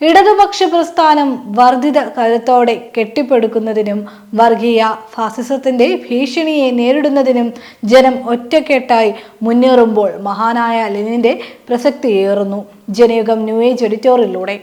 ഇടതുപക്ഷ പ്രസ്ഥാനം വർദ്ധിത കരുത്തോടെ കെട്ടിപ്പടുക്കുന്നതിനും വർഗീയ ഫാസിസത്തിന്റെ ഭീഷണിയെ നേരിടുന്നതിനും ജനം ഒറ്റക്കെട്ടായി മുന്നേറുമ്പോൾ മഹാനായ ലെനിന്റെ പ്രസക്തിയേറുന്നു ജനയുഗം ന്യൂ ഏജ് എഡിറ്റോറിയലിലൂടെ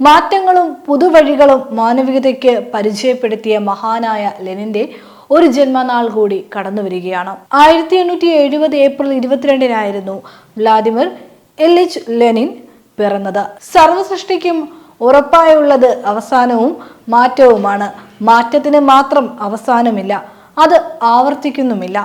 മാറ്റങ്ങളും പുതുവഴികളും മാനവികതയ്ക്ക് പരിചയപ്പെടുത്തിയ മഹാനായ ലെനിന്റെ ഒരു ജന്മനാൾ കൂടി കടന്നു വരികയാണ്. ആയിരത്തി എണ്ണൂറ്റി എഴുപത് ഏപ്രിൽ ഇരുപത്തിരണ്ടിനായിരുന്നു വ്ലാദിമിർ എച്ച് ലെനിൻ പിറന്നത്. സർവസൃഷ്ടിക്കും ഉറപ്പായുള്ളത് അവസാനവും മാറ്റവുമാണ്. മാറ്റത്തിന് മാത്രം അവസാനമില്ല. അത് ആവർത്തിക്കുന്നുമില്ല.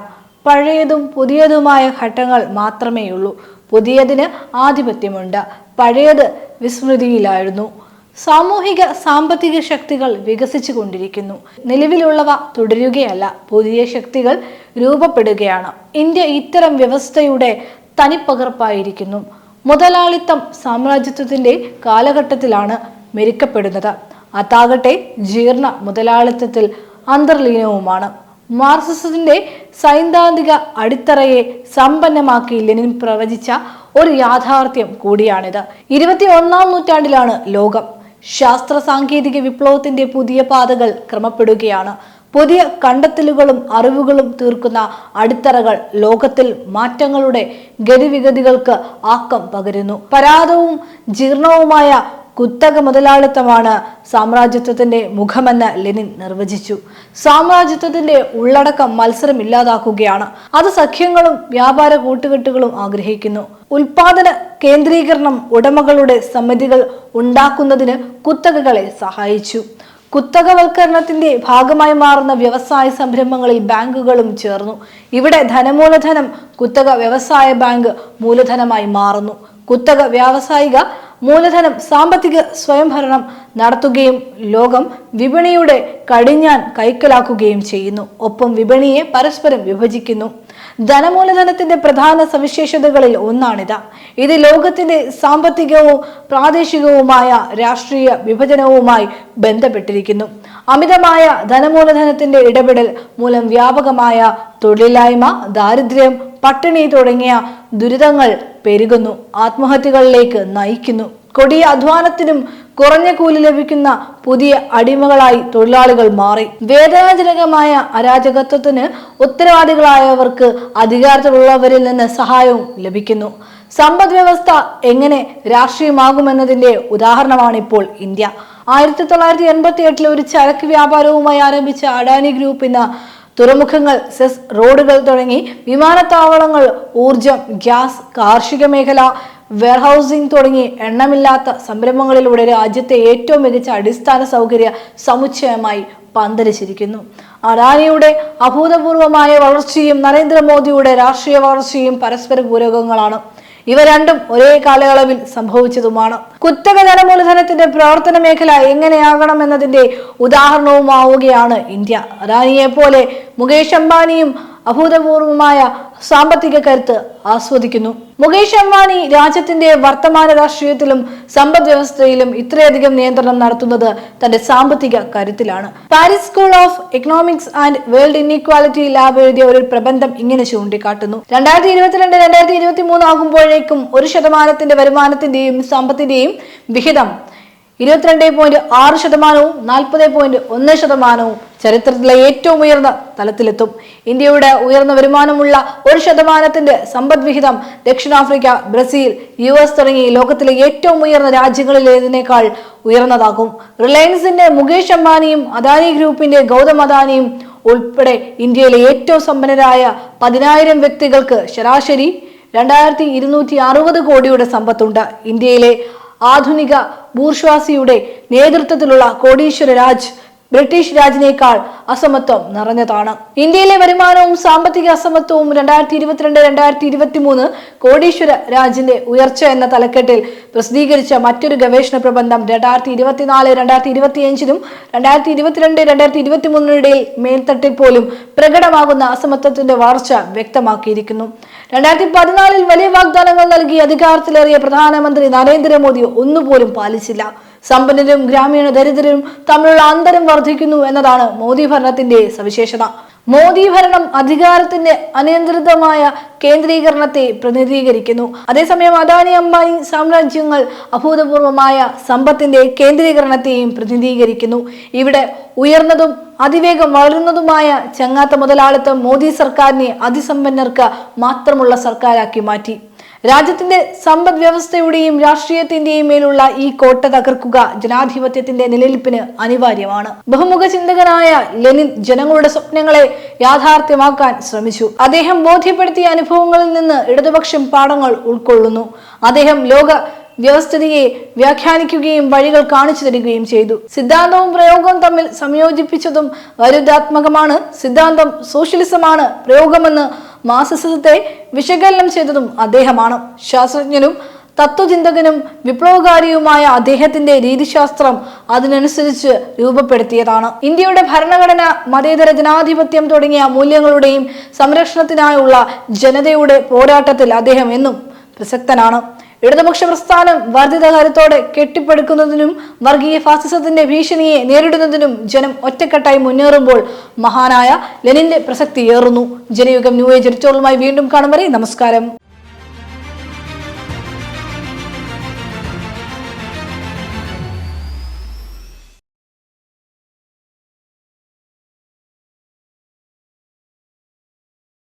പഴയതും പുതിയതുമായ ഘട്ടങ്ങൾ മാത്രമേയുള്ളൂ. പുതിയതിന് ആധിപത്യമുണ്ട്. പഴയത് വിസ്മൃതിയിലായിരുന്നു. സാമൂഹിക സാമ്പത്തിക ശക്തികൾ വികസിച്ചു കൊണ്ടിരിക്കുന്നു നിലവിലുള്ളവ തുടരുകയല്ല പുതിയ ശക്തികൾ രൂപപ്പെടുകയാണ്. ഇന്ത്യ ഇത്തരം വ്യവസ്ഥയുടെ തനിപ്പകർപ്പായിരിക്കുന്നു. മുതലാളിത്തം സാമ്രാജ്യത്വത്തിന്റെ കാലഘട്ടത്തിലാണ് മെരുക്കപ്പെടുന്നത്. അതാകട്ടെ ജീർണ മുതലാളിത്തത്തിൽ അന്തർലീനവുമാണ്. മാർസിസത്തിന്റെ സൈദ്ധാന്തിക അടിത്തറയെ സമ്പന്നമാക്കി ലെനിൻ പ്രവചിച്ച ഒരു യാഥാർത്ഥ്യം കൂടിയാണിത്. ഇരുപത്തി ഒന്നാം നൂറ്റാണ്ടിലാണ് ലോകം ശാസ്ത്ര സാങ്കേതിക വിപ്ലവത്തിന്റെ പുതിയ പാതകൾ ക്രമപ്പെടുകയാണ്. പുതിയ കണ്ടെത്തലുകളും അറിവുകളും തീർക്കുന്ന അടിത്തറകൾ ലോകത്തിൽ മാറ്റങ്ങളുടെ ഗതിവിഗതികൾക്ക് ആക്കം പകരുന്നു. പരാതവും ജീർണവുമായ കുത്തക മുതലാളിത്തമാണ് സാമ്രാജ്യത്വത്തിന്റെ മുഖമെന്ന് ലെനിൻ നിർവചിച്ചു. സാമ്രാജ്യത്വത്തിന്റെ ഉള്ളടക്കം മത്സരം ഇല്ലാതാക്കുകയാണ്. അത് സഖ്യങ്ങളും വ്യാപാര കൂട്ടുകെട്ടുകളും ആഗ്രഹിക്കുന്നു. ഉൽപാദന കേന്ദ്രീകരണം ഉടമകളുടെ സമിതികൾ ഉണ്ടാക്കുന്നതിന് കുത്തകകളെ സഹായിച്ചു. കുത്തകവൽക്കരണത്തിന്റെ ഭാഗമായി മാറുന്ന വ്യവസായ സംരംഭങ്ങളിൽ ബാങ്കുകളും ചേർന്നു. ഇവിടെ ധനമൂലധനം കുത്തക വ്യവസായ ബാങ്ക് മൂലധനമായി മാറുന്നു. കുത്തക വ്യാവസായിക മൂലധനം സാമ്പത്തിക സ്വയംഭരണം നടത്തുകയും ലോകം വിപണിയുടെ കടിഞ്ഞാൻ കൈക്കലാക്കുകയും ചെയ്യുന്നു. ഒപ്പം വിപണിയെ പരസ്പരം വിഭജിക്കുന്നു. ധനമൂലധനത്തിന്റെ പ്രധാന സവിശേഷതകളിൽ ഒന്നാണിത്. ഇത് ലോകത്തിന്റെ സാമ്പത്തികവും പ്രാദേശികവുമായ രാഷ്ട്രീയ വിഭജനവുമായി ബന്ധപ്പെട്ടിരിക്കുന്നു. അമിതമായ ധനമൂലധനത്തിന്റെ ഇടപെടൽ മൂലം വ്യാപകമായ തൊഴിലില്ലായ്മ ദാരിദ്ര്യം പട്ടിണി തുടങ്ങിയ ദുരിതങ്ങൾ പെരുകുന്നു. ആത്മഹത്യകളിലേക്ക് നയിക്കുന്നു. കൊടിയ അധ്വാനത്തിനും കുറഞ്ഞ കൂലി ലഭിക്കുന്ന പുതിയ അടിമകളായി തൊഴിലാളികൾ മാറി. വേദനാജനകമായ അരാജകത്വത്തിന് ഉത്തരവാദികളായവർക്ക് അധികാരത്തിലുള്ളവരിൽ നിന്ന് സഹായവും ലഭിക്കുന്നു. സമ്പദ് വ്യവസ്ഥ എങ്ങനെ രാഷ്ട്രീയമാകുമെന്നതിന്റെ ഉദാഹരണമാണ് ഇപ്പോൾ ഇന്ത്യ. ആയിരത്തി തൊള്ളായിരത്തി എൺപത്തി എട്ടിൽ ഒരു ചരക്ക് വ്യാപാരവുമായി ആരംഭിച്ച അഡാനി ഗ്രൂപ്പ് ഇന്ന് തുറമുഖങ്ങൾ സെസ് റോഡുകൾ തുടങ്ങി വിമാനത്താവളങ്ങൾ ഊർജം ഗ്യാസ് കാർഷിക മേഖല വെയർഹൌസിംഗ് തുടങ്ങി എണ്ണമില്ലാത്ത സംരംഭങ്ങളിലൂടെ രാജ്യത്തെ ഏറ്റവും മികച്ച അടിസ്ഥാന സൗകര്യ സമുച്ചയമായി പന്തലിച്ചിരിക്കുന്നു. അദാനിയുടെ അഭൂതപൂർവമായ വളർച്ചയും നരേന്ദ്രമോദിയുടെ രാഷ്ട്രീയ വളർച്ചയും പരസ്പര പൂരകങ്ങളാണ് ഇവ രണ്ടും ഒരേ കാലയളവിൽ സംഭവിച്ചതുമാണ്. കുത്തക മൂലധനത്തിന്റെ പ്രവർത്തന മേഖല എങ്ങനെയാകണം എന്നതിന്റെ ഉദാഹരണവുമാവുകയാണ് ഇന്ത്യ. അദാനിയെ പോലെ മുകേഷ് അംബാനിയും അഭൂതപൂർവമായ സാമ്പത്തിക കരുത്ത് ആസ്വദിക്കുന്നു. മുകേഷ് അംബാനി രാജ്യത്തിന്റെ വർത്തമാന രാഷ്ട്രീയത്തിലും സമ്പദ് വ്യവസ്ഥയിലും ഇത്രയധികം നിയന്ത്രണം നടത്തുന്നത് തന്റെ സാമ്പത്തിക കരുത്തിലാണ്. Paris School of Economics and World Inequality Lab എഴുതിയ ഒരു പ്രബന്ധം ഇങ്ങനെ ചൂണ്ടിക്കാട്ടുന്നു. രണ്ടായിരത്തി ഇരുപത്തിരണ്ട് രണ്ടായിരത്തി ഇരുപത്തി മൂന്ന് ആകുമ്പോഴേക്കും ഒരു ശതമാനത്തിന്റെ വരുമാനത്തിന്റെയും സമ്പത്തിന്റെയും വിഹിതം ഇരുപത്തിരണ്ട് പോയിന്റ് ആറ് ശതമാനവും നാൽപ്പത് പോയിന്റ് ഒന്ന് ശതമാനവും ചരിത്രത്തിലെ ഏറ്റവും ഉയർന്ന തലത്തിലെത്തും. ഇന്ത്യയുടെ ഉയർന്ന വരുമാനമുള്ള ഒരു ശതമാനത്തിന്റെ സമ്പദ്വിഹിതം ദക്ഷിണാഫ്രിക്ക ബ്രസീൽ യു എസ് തുടങ്ങി ലോകത്തിലെ ഏറ്റവും ഉയർന്ന രാജ്യങ്ങളിലേതിനേക്കാൾ ഉയർന്നതാകും. റിലയൻസിന്റെ മുകേഷ് അംബാനിയും അദാനി ഗ്രൂപ്പിന്റെ ഗൗതം അദാനിയും ഉൾപ്പെടെ ഇന്ത്യയിലെ ഏറ്റവും സമ്പന്നരായ പതിനായിരം വ്യക്തികൾക്ക് ശരാശരി രണ്ടായിരത്തി ഇരുന്നൂറ്റി അറുപത് കോടിയുടെ സമ്പത്തുണ്ട്. ഇന്ത്യയിലെ ആധുനിക ബൂർഷ്വാസിയുടെ നേതൃത്വത്തിലുള്ള കോടീശ്വര രാജ് ബ്രിട്ടീഷ് രാജിനേക്കാൾ അസമത്വം നിറഞ്ഞതാണ്. ഇന്ത്യയിലെ വരുമാനവും സാമ്പത്തിക അസമത്വവും രണ്ടായിരത്തി ഇരുപത്തിരണ്ട് രണ്ടായിരത്തി ഇരുപത്തി മൂന്ന് കോടീശ്വര രാജിന്റെ ഉയർച്ച എന്ന തലക്കെട്ടിൽ പ്രസിദ്ധീകരിച്ച മറ്റൊരു ഗവേഷണ പ്രബന്ധം രണ്ടായിരത്തി ഇരുപത്തിനാല് രണ്ടായിരത്തി ഇരുപത്തിയഞ്ചിനും രണ്ടായിരത്തി ഇരുപത്തിരണ്ട് രണ്ടായിരത്തി ഇരുപത്തി മൂന്നിനിടയിൽ മേൽത്തട്ടിൽ പോലും പ്രകടമാകുന്ന അസമത്വത്തിന്റെ വളർച്ച വ്യക്തമാക്കിയിരിക്കുന്നു. രണ്ടായിരത്തി പതിനാലിൽ വലിയ വാഗ്ദാനങ്ങൾ നൽകി അധികാരത്തിലേറിയ പ്രധാനമന്ത്രി നരേന്ദ്രമോദി ഒന്നുപോലും പാലിച്ചില്ല. സമ്പന്നരും ഗ്രാമീണ ദരിദ്രരും തമ്മിലുള്ള അന്തരം വർദ്ധിക്കുന്നു എന്നതാണ് മോദി ഭരണത്തിന്റെ സവിശേഷത. മോദി ഭരണം അധികാരത്തിന്റെ അനിയന്ത്രിതമായ കേന്ദ്രീകരണത്തെ പ്രതിനിധീകരിക്കുന്നു. അതേസമയം അദാനി അംബാനി സാമ്രാജ്യങ്ങൾ അഭൂതപൂർവമായ സമ്പത്തിന്റെ കേന്ദ്രീകരണത്തെയും പ്രതിനിധീകരിക്കുന്നു. ഇവിടെ ഉയർന്നതും അതിവേഗം വളരുന്നതുമായ ചങ്ങാത്ത മുതലാളിത്തം മോദി സർക്കാരിനെ അതിസമ്പന്നർക്ക് മാത്രമുള്ള സർക്കാരാക്കി മാറ്റി. രാജ്യത്തിന്റെ സമ്പദ് വ്യവസ്ഥയുടെയും രാഷ്ട്രീയത്തിന്റെയും മേലുള്ള ഈ കോട്ട തകർക്കുക ജനാധിപത്യത്തിന്റെ നിലനിൽപ്പിന് അനിവാര്യമാണ്. ബഹുമുഖ ചിന്തകനായ ലെനിൻ ജനങ്ങളുടെ സ്വപ്നങ്ങളെ യാഥാർത്ഥ്യമാക്കാൻ ശ്രമിച്ചു. അദ്ദേഹം ബോധ്യപ്പെടുത്തിയ അനുഭവങ്ങളിൽ നിന്ന് ഇടതുപക്ഷം പാഠങ്ങൾ ഉൾക്കൊള്ളുന്നു. അദ്ദേഹം ലോക വ്യവസ്ഥിതിയെ വ്യാഖ്യാനിക്കുകയും വഴികൾ കാണിച്ചു തരികയും ചെയ്തു. സിദ്ധാന്തവും പ്രയോഗവും തമ്മിൽ സംയോജിപ്പിച്ചതും വരുതാത്മകമാണ് സിദ്ധാന്തം സോഷ്യലിസമാണ് പ്രയോഗമെന്ന് മാർസിസത്തെ വിശകലനം ചെയ്തതും അദ്ദേഹമാണ്. ശാസ്ത്രജ്ഞനും തത്വചിന്തകനും വിപ്ലവകാരിയുമായ അദ്ദേഹത്തിന്റെ രീതിശാസ്ത്രം അതിനനുസരിച്ച് രൂപപ്പെടുത്തിയതാണ്. ഇന്ത്യയുടെ ഭരണഘടന മതേതര ജനാധിപത്യം തുടങ്ങിയ മൂല്യങ്ങളുടെയും സംരക്ഷണത്തിനായുള്ള ജനതയുടെ പോരാട്ടത്തിൽ അദ്ദേഹം എന്നും പ്രസക്തനാണ്. ഇടതുപക്ഷ പ്രസ്ഥാനം വർദ്ധിത കരുത്തോടെ കെട്ടിപ്പടുക്കുന്നതിനും വർഗീയ ഫാസിസത്തിന്റെ ഭീഷണിയെ നേരിടുന്നതിനും ജനം ഒറ്റക്കെട്ടായി മുന്നേറുമ്പോൾ മഹാനായ ലെനിന്റെ പ്രസക്തി ഏറുന്നു. ജനയുഗം ന്യൂ ഏജ് എഡിറ്റോറിയലുമായി വീണ്ടും കാണും വരെ നമസ്കാരം.